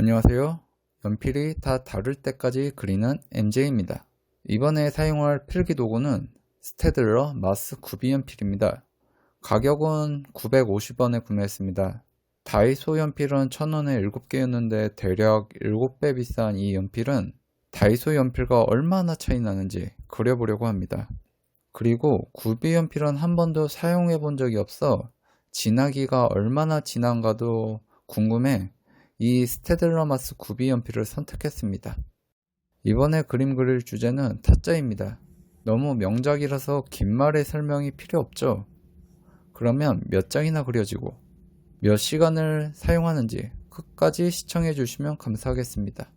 안녕하세요. 연필이 다 다를 때까지 그리는 MJ입니다. 이번에 사용할 필기 도구는 스테들러 마스 구비 연필입니다. 가격은 950원에 구매했습니다. 다이소 연필은 1000원에 7개였는데 대략 7배 비싼 이 연필은 다이소 연필과 얼마나 차이 나는지 그려보려고 합니다. 그리고 구비 연필은 한 번도 사용해 본 적이 없어 진하기가 얼마나 진한가도 궁금해 이 스테들러마스 구비 연필을 선택했습니다. 이번에 그림 그릴 주제는 타짜입니다. 너무 명작이라서 긴 말의 설명이 필요 없죠. 그러면 몇 장이나 그려지고 몇 시간을 사용하는지 끝까지 시청해 주시면 감사하겠습니다.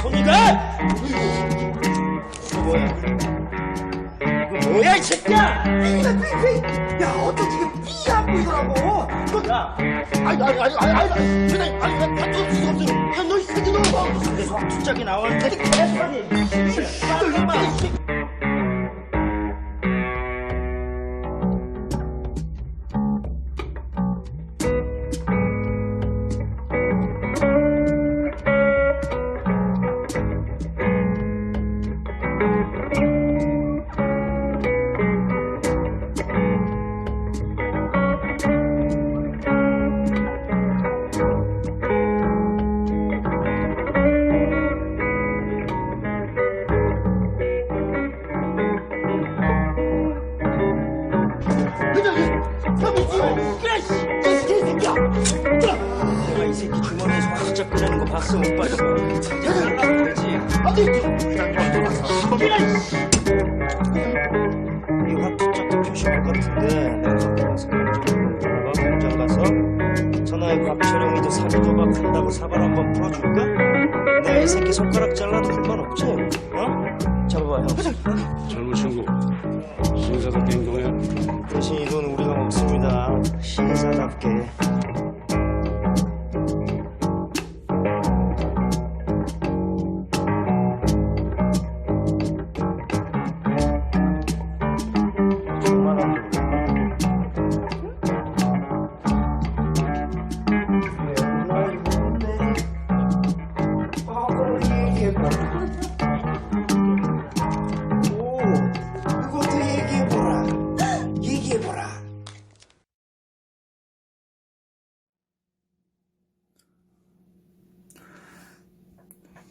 손이 가! 이거 뭐야? 이거 뭐야, 이 새끼야! 야, 어쩐지 이게 삐안 보이더라고. 너, 야, 아니, 아니, 아니, 아니, 아니, 그냥, 아니, 아니, 너 수가 없어. 야, 너이 새끼 너. 내 투짝이 나왔는데, 개소리! 너 이 새끼 주머니에서 활짝 꺼내는 거 봤어, 못 봤어? 잘라도 되지. 어디, 씨! 이 확투짝도 표시할 것 같은데, 내가 공장 가서. 전화에 곽철영이도 사기도 막 한다고 사발 한번 풀어줄까? 내가 이 새끼 손가락 잘라도 불만 없지? 어? 잡아봐, 형. 젊은 친구 신사답게 행동해 대신 이 돈 우리가 먹습니다. 신사답게.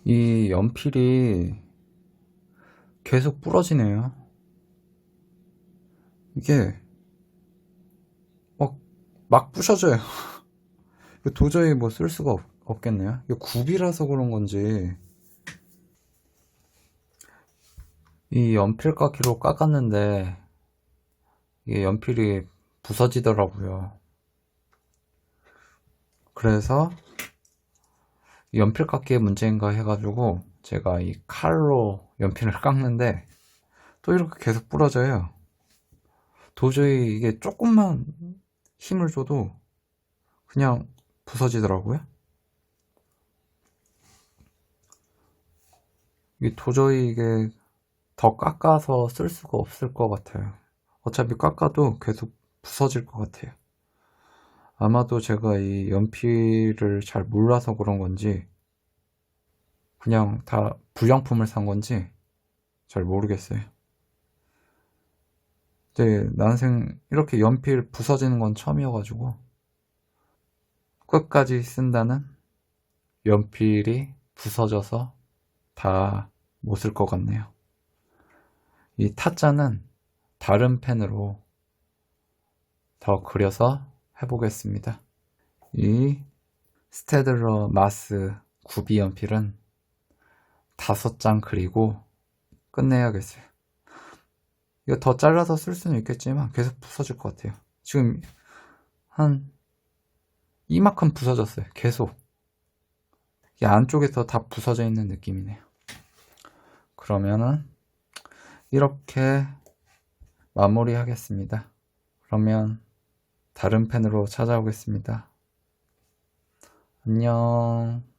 이 연필이 계속 부러지네요. 이게 막, 막 부셔져요. 도저히 뭐 쓸 수가 없, 없겠네요. 이거 굽이라서 그런 건지 이 연필 깎이로 깎았는데 이게 연필이 부서지더라고요. 그래서 이 연필깎이의 문제인가 해가지고 제가 이 칼로 연필을 깎는데 또 이렇게 계속 부러져요. 도저히 이게 조금만 힘을 줘도 그냥 부서지더라고요. 이게 도저히 이게 더 깎아서 쓸 수가 없을 것 같아요. 어차피 깎아도 계속 부서질 것 같아요. 아마도 제가 이 연필을 잘 몰라서 그런 건지 그냥 다 불량품을 산 건지 잘 모르겠어요. 근데 난생 이렇게 연필 부서지는 건 처음이어가지고 끝까지 쓴다는 연필이 부서져서 다 못 쓸 것 같네요. 이 타짜는 다른 펜으로 더 그려서 해보겠습니다. 이 스테들러 마스 구비 연필은 다섯 장 그리고 끝내야겠어요. 이거 더 잘라서 쓸 수는 있겠지만 계속 부서질 것 같아요. 지금 한 이만큼 부서졌어요. 계속. 이 안쪽에서 다 부서져 있는 느낌이네요. 그러면은 이렇게 마무리 하겠습니다. 그러면 다른 펜으로 찾아오겠습니다. 안녕.